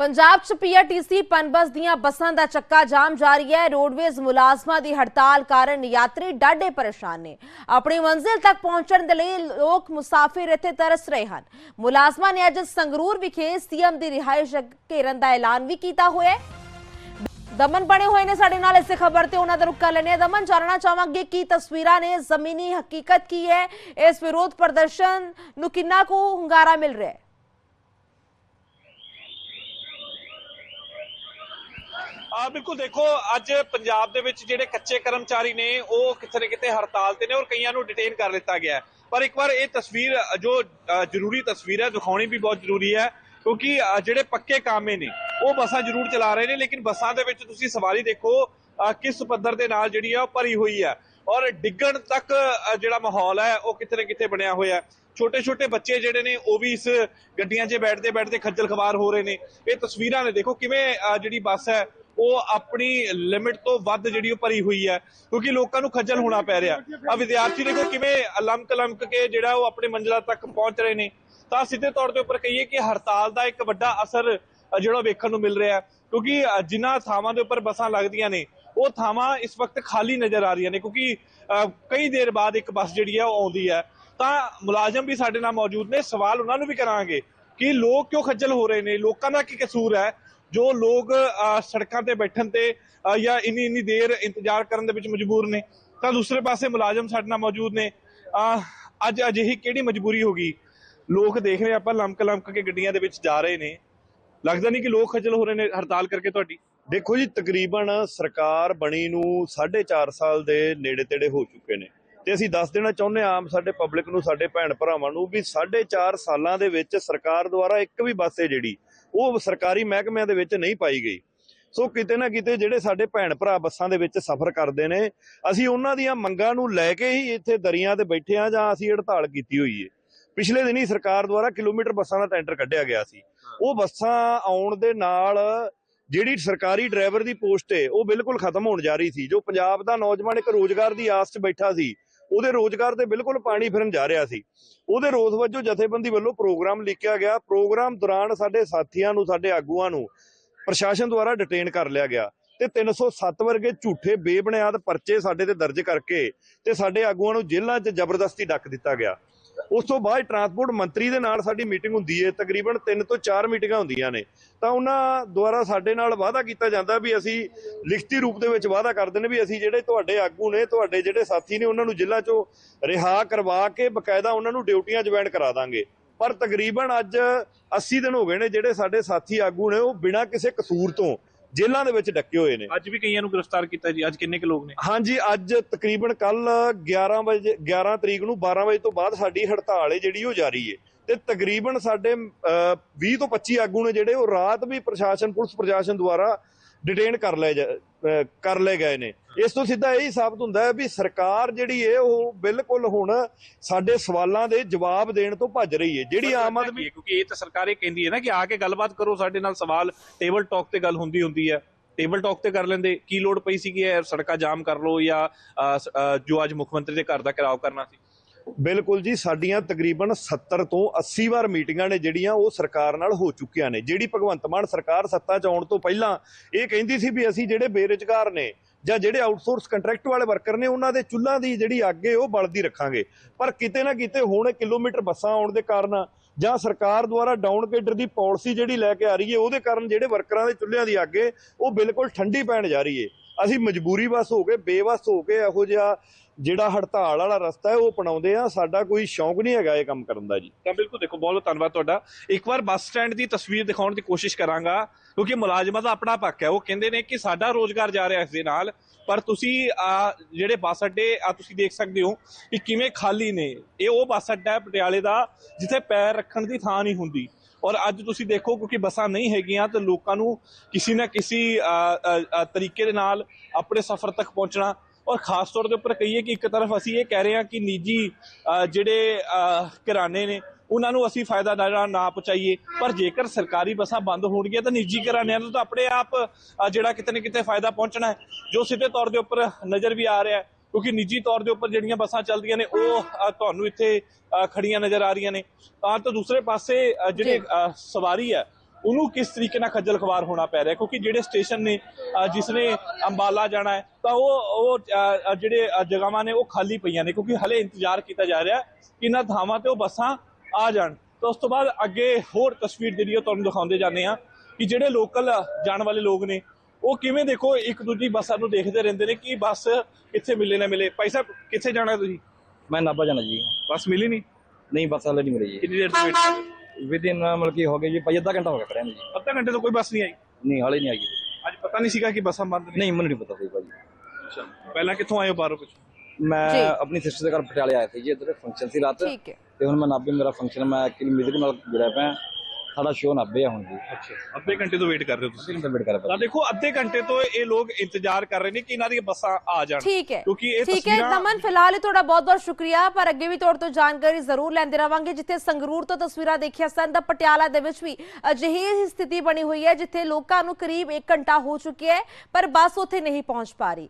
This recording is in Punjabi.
ਪੰਜਾਬ 'ਚ ਪੀਆਰਟੀਸੀ ਪਨਬਸ ਦੀਆਂ ਬੱਸਾਂ ਦਾ ਚੱਕਾ ਜਾਮ ਜਾਰੀ ਹੈ। ਰੋਡਵੇਜ਼ ਮੁਲਾਜ਼ਮਾਂ ਦੀ ਹੜਤਾਲ ਕਾਰਨ ਯਾਤਰੀ ਡਾਢੇ ਪਰੇਸ਼ਾਨ ਨੇ। ਆਪਣੀ ਮੰਜ਼ਿਲ ਤੱਕ ਪਹੁੰਚਣ ਦੇ ਲਈ ਲੋਕ ਮੁਸਾਫਿਰ ਇੱਥੇ ਤਰਸ ਰਹੇ ਹਨ। ਮੁਲਾਜ਼ਮਾਂ ਨੇ ਅੱਜ ਸੰਗਰੂਰ ਵਿਖੇ ਸੀਐਮ ਦੀ ਰਿਹਾਇਸ਼ ਘੇਰਨ ਦਾ ਐਲਾਨ ਵੀ ਕੀਤਾ ਹੋਇਆ ਹੈ। ਦਮਨ ਬਣੇ ਹੋਏ ਨੇ ਸਾਡੇ ਨਾਲ ਇਸੇ ਖਬਰ ਤੇ, ਉਹਨਾਂ ਦਾ ਰੁੱਕਾ ਲੈਣੇ ਆ। ਦਮਨ, ਜਾਣਨਾ ਚਾਹਾਂਗੇ ਕਿ ਤਸਵੀਰਾਂ ਨੇ, ਜ਼ਮੀਨੀ ਹਕੀਕਤ ਕੀ ਹੈ? ਇਸ ਵਿਰੋਧ ਪ੍ਰਦਰਸ਼ਨ ਨੂੰ ਕਿੰਨਾ ਕੁ ਹੁੰਗਾਰਾ ਮਿਲ ਰਿਹਾ ਹੈ? ਆ ਬਿਲਕੁਲ ਦੇਖੋ, ਅੱਜ ਪੰਜਾਬ ਦੇ ਵਿੱਚ ਜਿਹੜੇ ਕੱਚੇ ਕਰਮਚਾਰੀ ਨੇ, ਉਹ ਕਿਤੇ ਨਾ ਕਿਤੇ ਹੜਤਾਲ ਤੇ ਨੇ ਔਰ ਕਈਆਂ ਨੂੰ ਡਿਟੇਨ ਕਰ ਲਿੱਤਾ ਗਿਆ ਪਰ ਇੱਕ ਵਾਰ ਇਹ ਤਸਵੀਰ, ਜੋ ਜ਼ਰੂਰੀ ਤਸਵੀਰ ਹੈ, ਦਿਖਾਉਣੀ ਵੀ ਬਹੁਤ ਜ਼ਰੂਰੀ ਹੈ, ਕਿਉਂਕਿ ਜਿਹੜੇ ਪੱਕੇ ਕਾਮੇ ਨੇ, ਉਹ ਬੱਸਾਂ ਜ਼ਰੂਰ ਚਲਾ ਰਹੇ ਨੇ, ਲੇਕਿਨ ਬੱਸਾਂ ਦੇ ਵਿੱਚ ਤੁਸੀਂ ਸਵਾਰੀ ਦੇਖੋ ਕਿਸ ਪੱਧਰ ਦੇ ਨਾਲ ਜਿਹੜੀ ਹੈ ਉਹ ਭਰੀ ਹੋਈ ਹੈ। ਔਰ ਡਿੱਗਣ ਤੱਕ ਜਿਹੜਾ ਮਾਹੌਲ ਹੈ, ਉਹ ਕਿਤੇ ਨਾ ਕਿਤੇ ਬਣਿਆ ਹੋਇਆ ਛੋਟੇ ਛੋਟੇ ਬੱਚੇ ਜਿਹੜੇ ਨੇ, ਉਹ ਵੀ ਇਸ ਗੱਡੀਆਂ 'ਚ ਬੈਠਦੇ ਬੈਠਦੇ ਖੱਜਲ ਖਵਾਰ ਹੋ ਰਹੇ ਨੇ। ਇਹ ਤਸਵੀਰਾਂ ਨੇ ਦੇਖੋ ਕਿਵੇਂ ਜਿਹੜੀ ਬੱਸ ਹੈ ਉਹ ਆਪਣੀ ਲਿਮਿਟ ਤੋਂ ਵੱਧ ਜਿਹੜੀ ਉਹ ਭਰੀ ਹੋਈ ਹੈ ਕਿਉਂਕਿ ਲੋਕਾਂ ਨੂੰ ਖੱਜਲ ਹੋਣਾ ਪੈ ਰਿਹਾ। ਆ ਵਿਦਿਆਰਥੀ ਦੇਖੋ ਕਿਵੇਂ ਲਮਕ ਲਮਕ ਕੇ ਜਿਹੜਾ ਉਹ ਆਪਣੇ ਮੰਜ਼ਿਲਾਂ ਤੱਕ ਪਹੁੰਚ ਰਹੇ ਨੇ। ਤਾਂ ਸਿੱਧੇ ਤੌਰ ਦੇ ਉੱਪਰ ਕਹੀਏ ਕਿ ਹੜਤਾਲ ਦਾ ਇੱਕ ਵੱਡਾ ਅਸਰ ਜਿਹੜਾ ਵੇਖਣ ਨੂੰ ਮਿਲ ਰਿਹਾ ਹੈ। ਕਿਉਂਕਿ ਅ, ਜਿਨ੍ਹਾਂ ਥਾਵਾਂ ਦੇ ਉੱਪਰ ਬੱਸਾਂ ਲੱਗਦੀਆਂ ਨੇ ਉਹ ਥਾਵਾਂ ਇਸ ਵਕਤ ਖਾਲੀ ਨਜ਼ਰ ਆ ਰਹੀਆਂ ਨੇ। ਕਿਉਂਕਿ ਅ, ਕਈ ਦੇਰ ਬਾਅਦ ਇੱਕ ਬੱਸ ਜਿਹੜੀ ਹੈ ਉਹ ਆਉਂਦੀ ਹੈ। ਤਾਂ ਮੁਲਾਜ਼ਮ ਵੀ ਸਾਡੇ ਨਾਲ ਮੌਜੂਦ ਨੇ। ਸਵਾਲ ਉਹਨਾਂ ਨੂੰ ਵੀ ਕਰਾਂਗੇ ਕਿ ਲੋਕ ਕਿਉਂ ਖੱਜਲ ਹੋ ਰਹੇ ਨੇ? ਲੋਕਾਂ ਦਾ ਕੀ ਕਸੂਰ ਹੈ? ਜੋ ਲੋਕ ਸੜਕਾਂ ਤੇ ਬੈਠਣ ਤੇ ਜਾਂ ਇੰਨੀ ਇੰਨੀ ਦੇਰ ਇੰਤਜ਼ਾਰ ਕਰਨ ਦੇ ਵਿੱਚ ਮਜਬੂਰ ਨੇ, ਤਾਂ ਦੂਸਰੇ ਪਾਸੇ ਮੁਲਾਜ਼ਮ ਸਾਡੇ ਨਾਲ ਮੌਜੂਦ ਨੇ। ਅੱਜ ਅਜਿਹੀ ਕਿਹੜੀ ਮਜਬੂਰੀ ਹੋ ਗਈ? ਲੋਕ ਦੇਖ ਰਹੇ ਆਪਾਂ ਲਮਕ ਲਮਕ ਕੇ ਗੱਡੀਆਂ ਦੇ ਵਿੱਚ ਜਾ ਰਹੇ ਨੇ। ਲੱਗਦਾ ਨਹੀਂ ਕਿ ਲੋਕ ਖਜਲ ਹੋ ਰਹੇ ਨੇ ਹੜਤਾਲ ਕਰਕੇ ਤੁਹਾਡੀ? ਦੇਖੋ ਜੀ, ਤਕਰੀਬਨ ਸਰਕਾਰ ਬਣੀ ਨੂੰ 4.5 ਸਾਲ ਦੇ ਨੇੜੇ ਤੇੜੇ ਹੋ ਚੁੱਕੇ ਨੇ। ਤੇ ਅਸੀਂ ਦੱਸ ਦੇਣਾ ਚਾਹੁੰਦੇ ਹਾਂ, ਆਮ ਸਾਡੇ ਪਬਲਿਕ ਨੂੰ, ਸਾਡੇ ਭੈਣ ਭਰਾਵਾਂ ਨੂੰ ਵੀ 4.5 ਸਾਲਾਂ ਦੇ ਵਿੱਚ ਸਰਕਾਰ ਦੁਆਰਾ ਇੱਕ ਵੀ ਬੱਸ ਹੈ ਜਿਹੜੀ ਉਹ ਸਰਕਾਰੀ ਮਹਿਕਮਿਆਂ ਦੇ ਵਿੱਚ ਨਹੀਂ ਪਾਈ ਗਈ। ਸੋ ਕਿਤੇ ਨਾ ਕਿਤੇ ਜਿਹੜੇ ਸਾਡੇ ਭੈਣ ਭਰਾ ਬੱਸਾਂ ਦੇ ਵਿੱਚ ਸਫ਼ਰ ਕਰਦੇ ਨੇ, ਅਸੀਂ ਉਹਨਾਂ ਦੀਆਂ ਮੰਗਾਂ ਨੂੰ ਲੈ ਕੇ ਹੀ ਇੱਥੇ ਦਰੀਆਂ ਤੇ ਬੈਠੇ ਆ ਜਾਂ ਅਸੀਂ ਹੜਤਾਲ ਕੀਤੀ ਹੋਈ ਹੈ ਪਿਛਲੇ ਦਿਨੀ ਸਰਕਾਰ ਦੁਆਰਾ ਕਿਲੋਮੀਟਰ ਬੱਸਾਂ ਦਾ ਟੈਂਡਰ ਕੱਢਿਆ ਗਿਆ ਸੀ। ਉਹ ਬੱਸਾਂ ਆਉਣ ਦੇ ਨਾਲ ਜਿਹੜੀ ਸਰਕਾਰੀ ਡਰਾਈਵਰ ਦੀ ਪੋਸਟ ਹੈ ਉਹ ਬਿਲਕੁਲ ਖਤਮ ਹੋਣ ਜਾ ਰਹੀ ਸੀ। ਜੋ ਪੰਜਾਬ ਦਾ ਨੌਜਵਾਨ ਇੱਕ ਰੋਜ਼ਗਾਰ ਦੀ ਆਸ 'ਚ ਬੈਠਾ ਸੀ ਉਹਦੇ ਰੋਜ਼ਗਾਰ ਤੇ ਬਿਲਕੁਲ ਪਾਣੀ ਫਿਰਨ ਜਾ ਰਿਹਾ ਸੀ। ਉਹਦੇ ਰੋਸ ਵਜੋਂ ਜਥੇਬੰਦੀ ਵੱਲੋਂ ਪ੍ਰੋਗਰਾਮ ਲਿਖਿਆ ਗਿਆ। ਪ੍ਰੋਗਰਾਮ ਦੌਰਾਨ ਸਾਡੇ ਸਾਥੀਆਂ ਨੂੰ, ਸਾਡੇ ਆਗੂਆਂ ਨੂੰ ਪ੍ਰਸ਼ਾਸਨ ਦੁਆਰਾ ਡਿਟੇਨ ਕਰ ਲਿਆ ਗਿਆ। ਤੇ 307 ਵਰਗੇ ਝੂਠੇ ਬੇਬੁਨਿਆਦ ਪਰਚੇ ਸਾਡੇ ਤੇ ਦਰਜ ਕਰਕੇ ਤੇ ਸਾਡੇ ਆਗੂਆਂ ਨੂੰ ਜੇਲ੍ਹਾਂ 'ਚ ਜ਼ਬਰਦਸਤੀ ਡੱਕ ਦਿੱਤਾ ਗਿਆ। ਉਸ ਤੋਂ ਬਾਅਦ ਟਰਾਂਸਪੋਰਟ ਮੰਤਰੀ ਦੇ ਨਾਲ ਸਾਡੀ ਮੀਟਿੰਗ ਹੁੰਦੀ ਹੈ ਤਕਰੀਬਨ 3 ਤੋਂ 4 ਮੀਟਿੰਗਾਂ ਹੁੰਦੀਆਂ ਨੇ। ਤਾਂ ਉਹਨਾਂ ਦੁਆਰਾ ਸਾਡੇ ਨਾਲ ਵਾਅਦਾ ਕੀਤਾ ਜਾਂਦਾ ਵੀ ਅਸੀਂ ਲਿਖਤੀ ਰੂਪ ਦੇ ਵਿੱਚ ਵਾਅਦਾ ਕਰਦੇ ਨੇ ਵੀ ਅਸੀਂ ਜਿਹੜੇ ਤੁਹਾਡੇ ਆਗੂ ਨੇ, ਤੁਹਾਡੇ ਜਿਹੜੇ ਸਾਥੀ ਨੇ, ਉਹਨਾਂ ਨੂੰ ਜ਼ਿਲ੍ਹਾ ਚੋਂ ਰਿਹਾ ਕਰਵਾ ਕੇ ਬਕਾਇਦਾ ਉਹਨਾਂ ਨੂੰ ਡਿਊਟੀਆਂ ਜੁਆਇਨ ਕਰਾ ਦਾਂਗੇ। ਪਰ ਤਕਰੀਬਨ ਅੱਜ 80 ਦਿਨ ਹੋ ਗਏ ਨੇ ਜਿਹੜੇ ਸਾਡੇ ਸਾਥੀ ਆਗੂ ਨੇ, ਉਹ ਬਿਨਾਂ ਕਿਸੇ ਕਸੂਰ ਤੋਂ ਜੇਲ੍ਹਾਂ ਦੇ ਵਿੱਚ ਡੱਕੇ ਹੋਏ ਨੇ। ਅੱਜ ਵੀ ਕਈਆਂ ਨੂੰ ਗ੍ਰਿਫਤਾਰ ਕੀਤਾ ਜੀ। ਅੱਜ ਕਿੰਨੇ ਕੁ ਲੋਕ ਨੇ? ਹਾਂਜੀ ਅੱਜ ਤਕਰੀਬਨ ਕੱਲ 11 ਵਜੇ 11 ਤਰੀਕ ਨੂੰ 12 ਵਜੇ ਤੋਂ ਬਾਅਦ ਸਾਡੀ ਹੜਤਾਲ ਹੈ ਜਿਹੜੀ ਉਹ ਜਾਰੀ ਹੈ ਤੇ ਤਕਰੀਬਨ ਸਾਡੇ ਅਹ, 20 ਤੋਂ 25 ਆਗੂ ਨੇ ਜਿਹੜੇ ਉਹ ਰਾਤ ਵੀ ਪ੍ਰਸ਼ਾਸਨ ਪੁਲਿਸ ਪ੍ਰਸ਼ਾਸਨ ਦੁਆਰਾ ਡਿਟੇਨ ਕਰ ਲਏ ਕਰ ਲਏ ਗਏ ਨੇ। ਇਸ ਤੋਂ ਸਿੱਧਾ ਇਹ ਹੀ ਸਾਬਤ ਹੁੰਦਾ ਹੈ ਵੀ ਸਰਕਾਰ ਜਿਹੜੀ ਹੈ ਉਹ ਬਿਲਕੁਲ ਹੁਣ ਸਾਡੇ ਸਵਾਲਾਂ ਦੇ ਜਵਾਬ ਦੇਣ ਤੋਂ ਭੱਜ ਰਹੀ ਹੈ। ਜਿਹੜੀ ਆਮ ਆਦਮੀ ਕਿਉਂਕਿ ਇਹ ਤਾਂ ਸਰਕਾਰ ਇਹ ਕਹਿੰਦੀ ਹੈ ਨਾ ਕਿ ਆ ਕੇ ਗੱਲਬਾਤ ਕਰੋ ਸਾਡੇ ਨਾਲ ਸਵਾਲ ਟੇਬਲ ਟਾਕ ਤੇ ਗੱਲ ਹੁੰਦੀ ਹੁੰਦੀ ਹੈ। ਟੇਬਲ ਟਾਕ ਤੇ ਕਰ ਲੈਂਦੇ ਕੀ ਲੋੜ ਪਈ ਸੀ ਕਿ ਇਹ ਸੜਕਾਂ ਜਾਮ ਕਰ ਲਓ ਜਾਂ ਜੋ ਅੱਜ ਮੁੱਖ ਮੰਤਰੀ ਦੇ ਘਰ ਦਾ ਘਿਰਾਓ ਕਰਨਾ ਸੀ? ਬਿਲਕੁਲ ਜੀ ਸਾਡੀਆਂ ਤਕਰੀਬਨ 70 ਤੋਂ 80 ਵਾਰ ਮੀਟਿੰਗਾਂ ਨੇ ਜਿਹੜੀਆਂ ਉਹ ਸਰਕਾਰ ਨਾਲ ਹੋ ਚੁੱਕੀਆਂ ਨੇ। ਜਿਹੜੀ ਭਗਵੰਤ ਮਾਨ ਸਰਕਾਰ ਸੱਤਾ 'ਚ ਆਉਣ ਤੋਂ ਪਹਿਲਾਂ ਇਹ ਕਹਿੰਦੀ ਸੀ ਵੀ ਅਸੀਂ ਜਿਹੜੇ ਬੇਰੁਜ਼ਗਾਰ ਨੇ ਜਾਂ ਜਿਹੜੇ ਆਊਟਸੋਰਸ ਕੰਟਰੈਕਟ ਵਾਲੇ ਵਰਕਰ ਨੇ, ਉਹਨਾਂ ਦੇ ਚੁੱਲ੍ਹਾਂ ਦੀ ਜਿਹੜੀ ਅੱਗ ਹੈ ਉਹ ਬਲਦੀ ਰੱਖਾਂਗੇ। ਪਰ ਕਿਤੇ ਨਾ ਕਿਤੇ ਹੁਣ ਕਿਲੋਮੀਟਰ ਬੱਸਾਂ ਆਉਣ ਦੇ ਕਾਰਨ ਜਾਂ ਸਰਕਾਰ ਦੁਆਰਾ ਡਾਊਨ ਗੇਡਰ ਦੀ ਪਾਲਿਸੀ ਜਿਹੜੀ ਲੈ ਕੇ ਆ ਰਹੀ ਹੈ ਉਹਦੇ ਕਾਰਨ ਜਿਹੜੇ ਵਰਕਰਾਂ ਦੇ ਚੁੱਲ੍ਹਿਆਂ ਦੀ ਅੱਗ ਹੈ ਉਹ ਬਿਲਕੁਲ ਠੰਡੀ ਪੈਣ ਜਾ ਰਹੀ ਹੈ ਅਸੀਂ ਮਜਬੂਰੀ ਵਸ ਹੋ ਕੇ ਬੇਵਸ ਹੋ ਕੇ ਇਹੋ ਜਿਹਾ ਜਿਹੜਾ ਹੜਤਾਲ ਵਾਲਾ ਰਸਤਾ ਹੈ, ਉਹ ਅਪਣਾਉਂਦੇ ਆ ਸਾਡਾ ਕੋਈ ਸ਼ੌਂਕ ਨਹੀਂ ਹੈਗਾ ਇਹ ਕੰਮ ਕਰਨ ਦਾ ਜੀ। ਤਾਂ ਬਿਲਕੁਲ ਦੇਖੋ ਬਹੁਤ ਬਹੁਤ ਧੰਨਵਾਦ ਤੁਹਾਡਾ। ਇੱਕ ਵਾਰ ਬੱਸ ਸਟੈਂਡ ਦੀ ਤਸਵੀਰ ਦਿਖਾਉਣ ਦੀ ਕੋਸ਼ਿਸ਼ ਕਰਾਂਗਾ, ਕਿਉਂਕਿ ਮੁਲਾਜ਼ਮਾਂ ਦਾ ਆਪਣਾ ਪੱਕ ਹੈ। ਉਹ ਕਹਿੰਦੇ ਨੇ ਕਿ ਸਾਡਾ ਰੋਜ਼ਗਾਰ ਜਾ ਰਿਹਾ ਇਸ ਦੇ ਨਾਲ, ਪਰ ਤੁਸੀਂ ਜਿਹੜੇ ਬੱਸ ਅੱਡੇ, ਆ ਤੁਸੀਂ ਦੇਖ ਸਕਦੇ ਹੋ ਕਿ ਕਿਵੇਂ ਖਾਲੀ ਨੇ। ਇਹ ਉਹ ਬੱਸ ਅੱਡਾ ਹੈ, ਪਟਿਆਲੇ ਦਾ, ਜਿੱਥੇ ਪੈਰ ਰੱਖਣ ਦੀ ਥਾਂ ਨਹੀਂ ਹੁੰਦੀ। ਔਰ ਅੱਜ ਤੁਸੀਂ ਦੇਖੋ ਕਿਉਂਕਿ ਬੱਸਾਂ ਨਹੀਂ ਹੈਗੀਆਂ ਤਾਂ ਲੋਕਾਂ ਨੂੰ ਕਿਸੇ ਨਾ ਕਿਸੇ ਤਰੀਕੇ ਦੇ ਨਾਲ ਆਪਣੇ ਸਫ਼ਰ ਤੱਕ ਪਹੁੰਚਣਾ। ਔਰ ਖਾਸ ਤੌਰ ਦੇ ਉੱਪਰ ਕਹੀਏ ਕਿ ਇੱਕ ਤਰਫ ਅਸੀਂ ਇਹ ਕਹਿ ਰਹੇ ਹਾਂ ਕਿ ਨਿੱਜੀ ਜਿਹੜੇ ਘਰਾਣੇ ਨੇ, ਉਹਨਾਂ ਨੂੰ ਅਸੀਂ ਫਾਇਦਾ ਨਾ ਪਹੁੰਚਾਈਏ। ਪਰ ਜੇਕਰ ਸਰਕਾਰੀ ਬੱਸਾਂ ਬੰਦ ਹੋਣਗੀਆਂ ਤਾਂ ਨਿੱਜੀ ਘਰਾਣਿਆਂ ਨੂੰ ਤਾਂ ਆਪਣੇ ਆਪ ਜਿਹੜਾ ਕਿਤੇ ਨਾ ਕਿਤੇ ਫਾਇਦਾ ਪਹੁੰਚਣਾ ਹੈ। ਜੋ ਸਿੱਧੇ ਤੌਰ ਦੇ ਉੱਪਰ ਨਜ਼ਰ ਵੀ ਆ ਰਿਹਾ ਹੈ। ਕਿਉਂਕਿ ਨਿੱਜੀ ਤੌਰ ਦੇ ਉੱਪਰ ਜਿਹੜੀਆਂ ਬੱਸਾਂ ਚੱਲਦੀਆਂ ਨੇ ਉਹ ਤੁਹਾਨੂੰ ਇੱਥੇ ਖੜੀਆਂ ਨਜ਼ਰ ਆ ਰਹੀਆਂ ਨੇ। ਤਾਂ ਤਾਂ ਦੂਸਰੇ ਪਾਸੇ ਜਿਹੜੇ ਸਵਾਰੀ ਹੈ ਉਹਨੂੰ ਕਿਸ ਤਰੀਕੇ ਨਾਲ ਖੱਜਲ ਖਵਾਰ ਹੋਣਾ ਪੈ ਰਿਹਾ? ਕਿਉਂਕਿ ਜਿਹੜੇ ਸਟੇਸ਼ਨ ਨੇ ਜਿਸ ਨੇ ਅੰਬਾਲਾ ਜਾਣਾ ਹੈ ਤਾਂ ਉਹ ਉਹ ਜਿਹੜੇ ਅ, ਜਗ੍ਹਾਵਾਂ ਨੇ ਉਹ ਖਾਲੀ ਪਈਆਂ ਨੇ। ਕਿਉਂਕਿ ਹਲੇ ਇੰਤਜ਼ਾਰ ਕੀਤਾ ਜਾ ਰਿਹਾ ਕਿ ਇਹਨਾਂ ਥਾਵਾਂ ਤੇ ਉਹ ਬੱਸਾਂ ਆ ਜਾਣ। ਤਾਂ ਉਸ ਤੋਂ ਬਾਅਦ ਅੱਗੇ ਹੋਰ ਤਸਵੀਰ ਜਿਹੜੀ ਉਹ ਤੁਹਾਨੂੰ ਦਿਖਾਉਂਦੇ ਜਾਂਦੇ ਆ ਕਿ ਜਿਹੜੇ ਲੋਕਲ ਜਾਣ ਵਾਲੇ ਲੋਕ ਨੇ ਉਹ ਕਿਵੇਂ ਦੇਖੋ ਇੱਕ ਦੂਜੀ ਬੱਸਾਂ ਨੂੰ ਦੇਖਦੇ ਰਹਿੰਦੇ ਨੇ ਕਿ ਬੱਸ ਕਿੱਥੇ ਮਿਲੇ ਨਾ ਮਿਲੇ। ਭਾਈ ਸਾਹਿਬ ਕਿੱਥੇ ਜਾਣਾ ਤੁਸੀਂ? ਮੈਂ ਨਾਭਾ ਜਾਣਾ ਜੀ। ਬੱਸ ਮਿਲੀ ਨਹੀਂ? ਨਹੀਂ ਬੱਸ ਹਾਲੇ ਨਹੀਂ ਮਿਲੀ ਜੀ। ਕਿੰਨੀ ਦੇਰ ਤੋਂ ਵੇਟ ਵਿਦ ਇਨ ਮਤਲਬ ਕੀ ਹੋ ਗਿਆ ਜੀ ਭਾਈ ਅੱਧਾ ਘੰਟਾ ਹੋ ਗਿਆ ਖੜਿਆ ਨੂੰ ਜੀ। ਅੱਧਾ ਘੰਟੇ ਤੋਂ ਕੋਈ ਬੱਸ ਨਹੀਂ ਆਈ? ਨਹੀਂ ਹਾਲੇ ਨਹੀਂ ਆਈ ਜੀ। ਅੱਜ ਪਤਾ ਨਹੀਂ ਸੀਗਾ ਕਿ ਬੱਸਾਂ ਬੰਦ ਨੇ। ਨਹੀਂ ਮੈਨੂੰ ਨਹੀਂ ਪਤਾ ਸੀ ਭਾਜੀ ਅੱਛਾ ਪਹਿਲਾਂ ਕਿੱਥੋਂ ਆਏ ਹੋ ਬਾਹਰੋਂ ਕੁਝ ਮੈਂ ਜੀ। ਆਪਣੀ ਸਿਸਟਰ ਦੇ ਘਰ ਪਟਿਆਲੇ ਆਇਆ ਸੀ ਜੀ ਇੱਧਰ ਫੰਕਸ਼ਨ ਸੀ ਰਾਤ। ਠੀਕ ਹੈ। ਤੇ ਹੁਣ ਮੈਂ ਨਾਭੇ ਮੇਰਾ ਫੰਕਸ਼ਨ ਮੈਂ ਐਕਚੁਅਲੀ 뮤직 ਨਾਲ ਜੁੜਿਆ ਪਿਆ। ਸਾਡਾ ਸ਼ੋਅ ਨਾਭੇ ਆ ਹੁਣ ਜੀ। ਅੱਛਾ। ਅੱਧੇ ਘੰਟੇ ਤੋਂ ਵੇਟ ਕਰ ਰਹੇ ਹੋ ਤੁਸੀਂ? ਅਸੀਂ ਇੰਟਰਵੇਟ ਕਰ ਤਾਂ ਪਿਆ ਦੇਖੋ ਅੱਧੇ ਘੰਟੇ ਤੋਂ ਇਹ ਲੋਕ ਇੰਤਜ਼ਾਰ ਕਰ ਰਹੇ ਨੇ ਕਿ ਇਹਨਾਂ ਦੀਆਂ ਬੱਸਾਂ ਆ ਜਾਣ। ਠੀਕ ਹੈ। ਕਿਉਂਕਿ ਇਹ ਠੀਕ ਹੈ ਦਮਨ ਫਿਲਹਾਲ ਹੀ ਤੁਹਾਡਾ ਬਹੁਤ-ਬਹੁਤ ਸ਼ੁਕਰੀਆ ਪਰ ਅੱਗੇ ਵੀ ਤੁਹਾਡੇ ਤੋਂ ਜਾਣਕਾਰੀ ਜ਼ਰੂਰ ਲੈਂਦੇ ਰਵਾਂਗੇ। ਜਿੱਥੇ ਸੰਗਰੂਰ ਤੋਂ ਤਸਵੀਰਾਂ ਦੇਖਿਆ ਸਨ ਤਾਂ ਪਟਿਆਲਾ ਦੇ ਵਿੱਚ ਵੀ ਅਜਿਹੀ ਹੀ ਸਥਿਤੀ ਬਣੀ ਹੋਈ ਹੈ ਜਿੱਥੇ ਲੋਕਾਂ ਨੂੰ ਕਰੀਬ 1 ਘੰਟਾ ਹੋ ਚੁੱਕਿਆ ਹੈ ਪਰ ਬੱਸ ਉੱਥੇ ਨਹੀਂ ਪਹੁੰਚ ਪਾ ਰਹੀ।